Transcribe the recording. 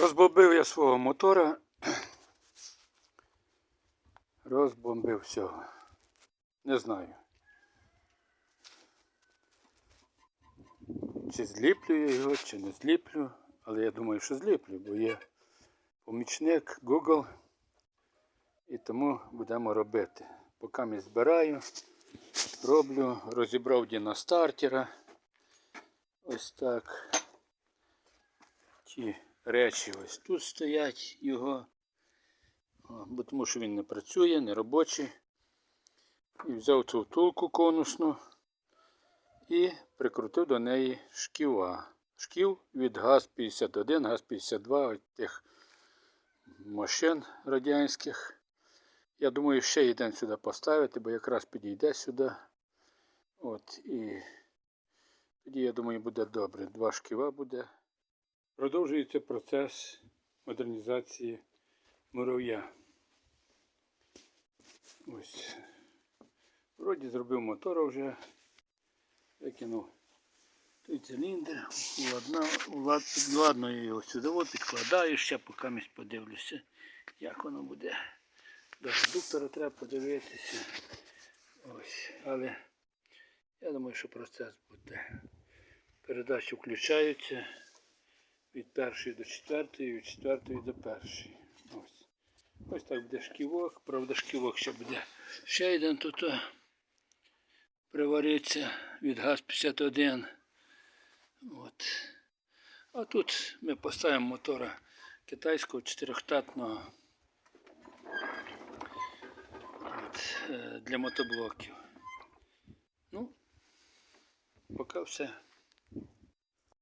Розбомбив я свого мотора. Розбомбив всього. Не знаю. Чи зліплю я його, чи не зліплю. Але я думаю, що зліплю, бо є помічник Google. І тому будемо робити. Поки ми збираю, роблю, розібрав діностартера. Ось так. Ті речі ось тут стоять його. Бо тому що він не працює, не робочий. І взяв цю втулку конусну і прикрутив до неї шківа. Шків від ГАЗ-51, ГАЗ-52 тих машин радянських. Я думаю, ще один сюди поставити, бо якраз підійде сюди. От і тоді, я думаю, буде добре. Два шківа буде. Продовжується процес модернізації мурав'я. Ось. Вроді зробив мотора вже. Викинув той циліндр, улад- підладную його сюди, от підкладаю ще, поки місь подивлюся, як воно буде. До редуктора треба подивитися. Ось. Але я думаю, що процес буде. Передачі включаються від першої до четвертої, від четвертої до першої. Ось. Ось так буде шківок. Правда, шківок ще буде ще один тут привариться від ГАЗ-51. От. А тут ми поставимо мотора китайського чотирьохтатного от, е, для мотоблоків. Ну, поки все.